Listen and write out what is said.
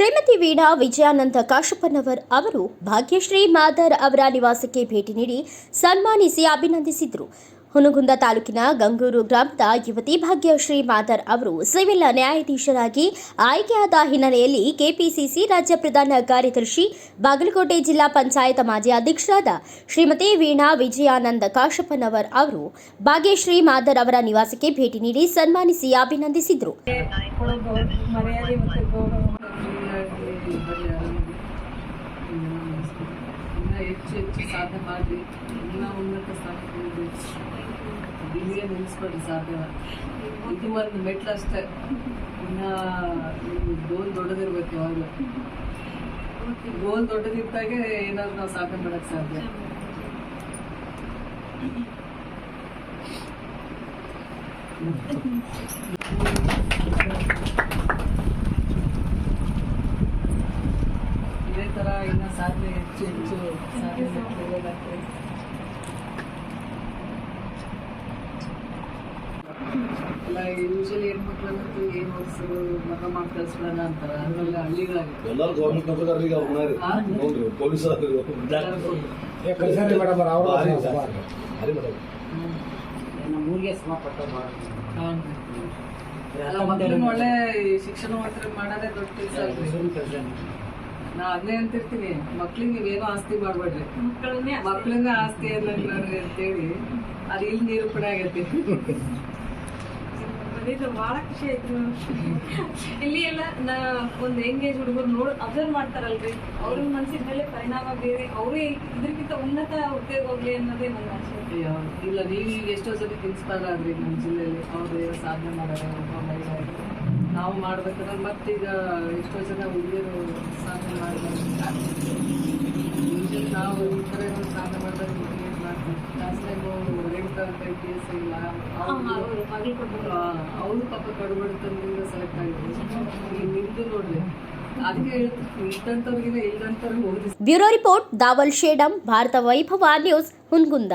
ಶ್ರೀಮತಿ ವೀಣಾ ವಿಜಯಾನಂದ ಕಾಶಪ್ಪನವರ್ ಅವರು ಭಾಗ್ಯಶ್ರೀ ಮಾದರ್ ಅವರ ನಿವಾಸಕ್ಕೆ ಭೇಟಿ ನೀಡಿ ಸನ್ಮಾನಿಸಿ ಅಭಿನಂದಿಸಿದರು. ಹುನಗುಂದ ತಾಲೂಕಿನ ಗಂಗೂರು ಗ್ರಾಮದ ಯುವತಿ ಭಾಗ್ಯಶ್ರೀ ಮಾದರ್ ಅವರು ಸಿವಿಲ್ ನ್ಯಾಯಾಧೀಶರಾಗಿ ಆಯ್ಕೆಯಾದ ಹಿನ್ನೆಲೆಯಲ್ಲಿ ಕೆಪಿಸಿಸಿ ರಾಜ್ಯ ಪ್ರಧಾನ ಕಾರ್ಯದರ್ಶಿ, ಬಾಗಲಕೋಟೆ ಜಿಲ್ಲಾ ಪಂಚಾಯತ್ ಮಾಜಿ ಅಧ್ಯಕ್ಷರಾದ ಶ್ರೀಮತಿ ವೀಣಾ ವಿಜಯಾನಂದ ಕಾಶಪ್ಪನವರ್ ಅವರು ಭಾಗ್ಯಶ್ರೀ ಮಾದರ್ ಅವರ ನಿವಾಸಕ್ಕೆ ಭೇಟಿ ನೀಡಿ ಸನ್ಮಾನಿಸಿ ಅಭಿನಂದಿಸಿದರು. ಹೆಚ್ಚು ಹೆಚ್ಚು ಸಾಧನೆ ಮಾಡಿ ಎಲ್ಲ ಉನ್ನತ ಸ್ಥಾನಗಳಿಗೆ ಇಲ್ಲಿಗೆ ನಿಲ್ಲಿಸ್ಕೊಳ್ಳಿ ಸಾಧ್ಯ. ಇದು ಒಂದು ಮೆಟ್ಲು ಅಷ್ಟೇ. ಇನ್ನು ಗೋಲ್ ದೊಡ್ಡದಿರ್ಬೇಕು ಯಾವಾಗಲೂ ಗೋಲ್ ದೊಡ್ಡದಿದ್ದಾಗೆ ಏನಾದ್ರು ನಾವು ಸಾಧನೆ ಮಾಡಕ್ ಸಾಧ್ಯ. ತರ ಇನ್ನ ಸಾಧನೆ ಹೆಚ್ಚು ಹೆಚ್ಚು ಸಾಧನೆ ಯೂಶಲಿ ಹೆಣ್ಮಕ್ಳಂತೂ ಏನು ಓದಿಸೋದು ಮಗ ಮಾಡಿ ಕಳ್ಸ್ಬಿಡೋಣ ಅಂತಾರೆ. ಆಮೇಲೆ ಹಳ್ಳಿಗಳಾಗಿತ್ತು ಎಲ್ಲರೂ ಗೌರ್ಮೆಂಟ್ ಮೇಡಮ್ ಶ್ರಮಪಟ್ಟ ಮಕ್ಕಳನ್ನ ಒಳ್ಳೆ ಶಿಕ್ಷಣ ಮಾತ್ರ ಮಾಡೋದೇ ದೊಡ್ಡ ಕೆಲಸ ನಾ ಅದನ್ನೇ ಅಂತಿರ್ತೀನಿ. ಮಕ್ಳಿಗೆ ನೀವೇನು ಆಸ್ತಿ ಮಾಡ್ಬೇಡ್ರಿ. ಮಕ್ಕಳನ್ನೇ ಮಕ್ಳನ್ನ ಆಸ್ತಿ ಅನ್ನೋದ್ರಿ ಅಂತೇಳಿ ಅದು ಇಲ್ಲಿ ನಿರೂಪಣೆ ಆಗೈತಿ. ಇದು ಭಾಳ ಖುಷಿ ಆಯ್ತು. ಇಲ್ಲಿ ಎಲ್ಲ ನಾ ಒಂದು ಎಂಗೇಜ್ ಹುಡುಗರು ನೋಡ್ ಅಬ್ಸರ್ವ್ ಮಾಡ್ತಾರಲ್ರಿ. ಅವ್ರ ಮನ್ಸಿನ ಮೇಲೆ ಪರಿಣಾಮ ಬೇರೆ ಅವರೇ ಇದಕ್ಕಿಂತ ಉನ್ನತ ಉದ್ಯೋಗ ಹೋಗ್ಲಿ ಅನ್ನೋದೇ ನನ್ನ ಆಸೆ. ಇಲ್ಲ ನೀವು ಈಗ ಎಷ್ಟೋ ಸತಿ ಇನ್ಸ್ಪೈರ್ ಆದ್ರಿ ನಮ್ಮ ಜಿಲ್ಲೆಯಲ್ಲಿ. ಅವ್ರು ಸಾಧನೆ ಮಾಡೋರು ಒಬ್ಬ ಮಹಿಳೆ. ನಾವು ಮಾಡ್ಬೇಕಂದ್ರೆ ಮತ್ತೀಗ ಎಷ್ಟೋ ಜನ ಹುಡುಗಿಯರು ಸಾಧನೆ ಮಾಡಿದ್ರೆ ನಾವು ಈ ಥರ ಏನೋ ಸಾಧನೆ ಮಾಡಿದಾಗ ಹುಡುಗಿಯರು ಮಾಡ್ತೀವಿ? ಲಾಸ್ಟ್ ಟೈಮ್ ರೇಣುಕಾ ಅಂತ ಐ ಎಸ್ ಇಲ್ಲ. ಅವರು ಪಾಪ ಕಡುಬಡತನದಿಂದ ಸೆಲೆಕ್ಟ್ ಆಗಿದ್ರು ನಿಮ್ದು ಓದಿಸಿ. Bureau report Dawal Shedam Bharata Vaibhava news Hungund